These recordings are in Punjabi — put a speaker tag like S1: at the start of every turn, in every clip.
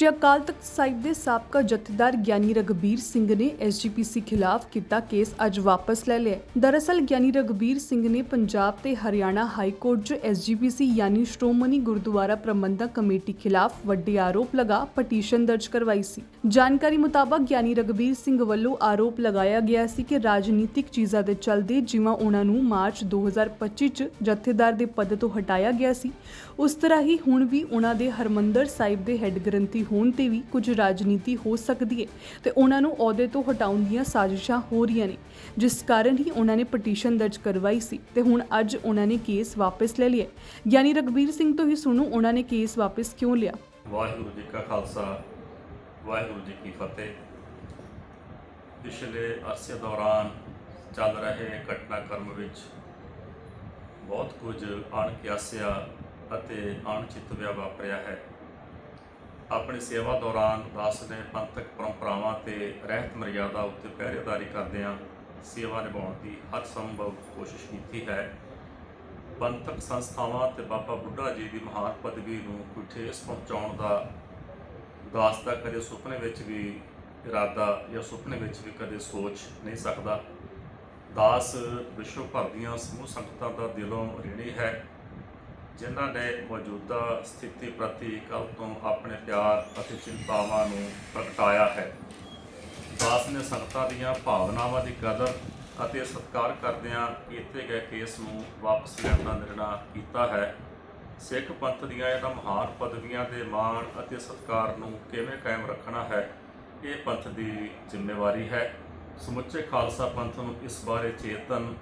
S1: ਸ਼੍ਰੀ ਅਕਾਲ ਤਖਤ ਸਾਹਿਬ ਦੇ ਸਾਬਕਾ ਜਥੇਦਾਰ ਗਿਆਨੀ ਰਗਬੀਰ ਸਿੰਘ ਨੇ ਐਸਜੀਪੀਸੀ ਖਿਲਾਫ ਕੀਤਾ ਕੇਸ ਅੱਜ ਵਾਪਸ ਲੈ ਲਿਆ ਦਰਅਸਲ, ਗਿਆਨੀ ਰਗਬੀਰ ਸਿੰਘ ਨੇ ਪੰਜਾਬ ਤੇ ਹਰਿਆਣਾ ਹਾਈ ਕੋਰਟ 'ਚ ਐਸਜੀਪੀਸੀ ਯਾਨੀ ਸ਼੍ਰੋਮਣੀ ਗੁਰਦੁਆਰਾ ਪ੍ਰਬੰਧਕ ਕਮੇਟੀ ਖਿਲਾਫ ਵੱਡੇ ਆਰੋਪ ਲਗਾ ਪਟੀਸ਼ਨ ਦਰਜ ਕਰਵਾਈ ਸੀ। ਜਾਣਕਾਰੀ ਮੁਤਾਬਕ, ਗਿਆਨੀ ਰਗਬੀਰ ਸਿੰਘ ਵੱਲੋਂ ਆਰੋਪ ਲਗਾਇਆ ਗਿਆ ਸੀ ਕਿ ਰਾਜਨੀਤਿਕ ਚੀਜ਼ਾਂ ਦੇ ਚੱਲਦੇ ਜਿਵੇਂ ਉਹਨਾਂ ਨੂੰ ਮਾਰਚ 2025 'ਚ ਜਥੇਦਾਰ ਦੇ ਪਦ ਤੋਂ ਹਟਾਇਆ ਗਿਆ ਸੀ, ਉਸ ਤਰ੍ਹਾਂ ਹੀ ਹੁਣ ਵੀ ਉਹਨਾਂ ਦੇ ਹਰਮੰਦਰ ਸਾਹਿਬ ਦੇ ਹੈੱਡ ਗ੍ਰੰਥੀ ਹੋਣ ਤੇ ਵੀ ਕੁਝ ਰਾਜਨੀਤੀ ਹੋ ਸਕਦੀ ਹੈ ਤੇ ਉਹਨਾਂ ਨੂੰ ਅਹੁਦੇ ਤੋਂ ਹਟਾਉਣ ਦੀਆਂ ਸਾਜ਼ਿਸ਼ਾਂ ਹੋ ਰਹੀਆਂ ਨੇ, ਜਿਸ ਕਾਰਨ ਹੀ ਉਹਨਾਂ ਨੇ ਪਟੀਸ਼ਨ ਦਰਜ ਕਰਵਾਈ ਸੀ ਤੇ ਹੁਣ ਅੱਜ ਉਹਨਾਂ ਨੇ ਕੇਸ ਵਾਪਸ ਲੈ ਲਿਆ ਹੈ। ਗਿਆਨੀ ਸਿੰਘ ਤੋਂ ਹੀ ਸੁਣੋ ਉਹਨਾਂ ਨੇ ਕੇਸ ਵਾਪਸ ਕਿਉਂ ਲਿਆ।
S2: ਵਾਹਿਗੁਰੂ ਜੀ ਕਾ ਖਾਲਸਾ, ਵਾਹਿਗੁਰੂ ਜੀ ਕੀ ਫਤਿਹ। ਪਿਛਲੇ ਅਰਸੇ ਦੌਰਾਨ ਚੱਲ ਰਹੇ ਘਟਨਾਕ੍ਰਮ ਵਿੱਚ ਬਹੁਤ ਕੁਝ ਅਣਕਿਆਸਿਆ ਅਤੇ ਅਣਚਿਤਵਿਆ ਵਾਪਰਿਆ ਹੈ। ਆਪਣੀ ਸੇਵਾ ਦੌਰਾਨ ਦਾਸ ਨੇ ਪੰਥਕ ਪਰੰਪਰਾਵਾਂ ਤੇ ਰਹਿਤ ਮਰਿਆਦਾ ਉੱਤੇ ਪਹਿਰੇਦਾਰੀ ਕਰਦਿਆਂ ਸੇਵਾ ਨਿਭਾਉਣ ਦੀ ਹਰ ਸੰਭਵ ਕੋਸ਼ਿਸ਼ ਕੀਤੀ ਹੈ। ਪੰਥਕ ਸੰਸਥਾਵਾਂ ਤੇ ਬਾਬਾ ਬੁੱਢਾ ਜੀ ਦੀ ਮਹਾਨ ਪਦਵੀ ਨੂੰ ਕੋਈ ਠੇਸ ਪਹੁੰਚਾਉਣ ਦਾ ਦਾਸ ਦਾ ਕਦੇ ਸੁਪਨੇ ਵਿੱਚ ਵੀ ਇਰਾਦਾ ਜਾਂ ਸੁਪਨੇ ਵਿੱਚ ਵੀ ਕਦੇ ਸੋਚ ਨਹੀਂ ਸਕਦਾ। ਦਾਸ ਵਿਸ਼ਵ ਭਰ ਦੀਆਂ ਸਮੂਹ ਸੰਗਤਾਂ ਦਾ ਦਿਲੋਂ ঋਣੀ ਹੈ। ਜਿਨ੍ਹਾਂ ਨੇ ਮੌਜੂਦਾ ਸਥਿਤੀ ਪ੍ਰਤੀ ਕੱਲ ਤੋਂ ਆਪਣੇ ਪਿਆਰ ਅਤੇ ਚਿੰਤਾਵਾਂ ਨੂੰ ਪ੍ਰਗਟਾਇਆ ਹੈ। ਦਾਸ ਨੇ ਸੰਗਤਾਂ ਦੀਆਂ ਭਾਵਨਾਵਾਂ ਦੀ ਕਦਰ ਅਤੇ ਸਤਿਕਾਰ ਕਰਦਿਆਂ ਕੀਤੇ ਗਏ ਕੇਸ ਨੂੰ ਵਾਪਸ ਲੈਣ ਦਾ ਨਿਰਣਾ ਕੀਤਾ ਹੈ। ਸਿੱਖ ਪੰਥ ਦੀਆਂ ਇਹਨਾਂ ਮਹਾਨ ਪਦਵੀਆਂ ਦੇ ਮਾਣ ਅਤੇ ਸਤਿਕਾਰ ਨੂੰ ਕਿਵੇਂ ਕਾਇਮ ਰੱਖਣਾ ਹੈ, ਇਹ ਪੰਥ ਦੀ ਜ਼ਿੰਮੇਵਾਰੀ ਹੈ। ਸਮੁੱਚੇ ਖਾਲਸਾ ਪੰਥ ਨੂੰ ਇਸ ਬਾਰੇ ਚੇਤਨ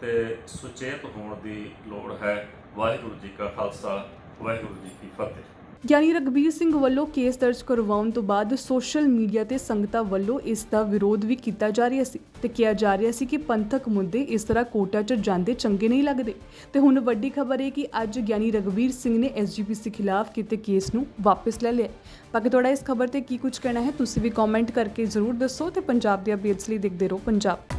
S2: ਤੇ ਸੁਚੇਤ ਹੋਣ ਦੀ ਲੋੜ ਹੈ। ਵਾਹਿਗੁਰੂ ਜੀ ਕਾ ਖਾਲਸਾ, ਵਾਹਿਗੁਰੂ ਜੀ ਕੀ ਫਤਿਹ।
S1: ਗਿਆਨੀ ਰਗਬੀਰ ਸਿੰਘ ਵੱਲੋਂ ਕੇਸ ਦਰਜ ਕਰਵਾਉਣ ਤੋਂ ਬਾਅਦ ਸੋਸ਼ਲ ਮੀਡੀਆ ਤੇ ਸੰਗਤਾਂ ਵੱਲੋਂ ਇਸ ਦਾ ਵਿਰੋਧ ਵੀ ਕੀਤਾ ਜਾ ਰਿਹਾ ਸੀ ਤੇ ਕਿਹਾ ਜਾ ਰਿਹਾ ਸੀ ਕਿ ਪੰਥਕ ਮੁੱਦੇ ਇਸ ਤਰ੍ਹਾਂ ਕੋਟਾ 'ਚ ਜਾਂਦੇ ਚੰਗੇ ਨਹੀਂ ਲੱਗਦੇ। ਤੇ ਹੁਣ ਵੱਡੀ ਖਬਰ ਹੈ ਕਿ ਅੱਜ ਗਿਆਨੀ ਰਗਬੀਰ ਸਿੰਘ ਨੇ ਐਸਜੀਪੀਸੀ ਖਿਲਾਫ ਕੀਤੇ ਕੇਸ ਨੂੰ ਵਾਪਸ ਲੈ ਲਿਆ। ਬਾਕੀ ਤੁਹਾਡਾ ਇਸ ਖਬਰ ਤੇ ਕੀ ਕੁਝ ਕਹਿਣਾ ਹੈ, ਤੁਸੀਂ ਵੀ ਕਮੈਂਟ ਕਰਕੇ ਜ਼ਰੂਰ ਦੱਸੋ ਤੇ ਪੰਜਾਬ ਦੇ ਅਪਡੇਟਸ ਲਈ ਦੇਖਦੇ ਰਹੋ ਪੰਜਾਬ।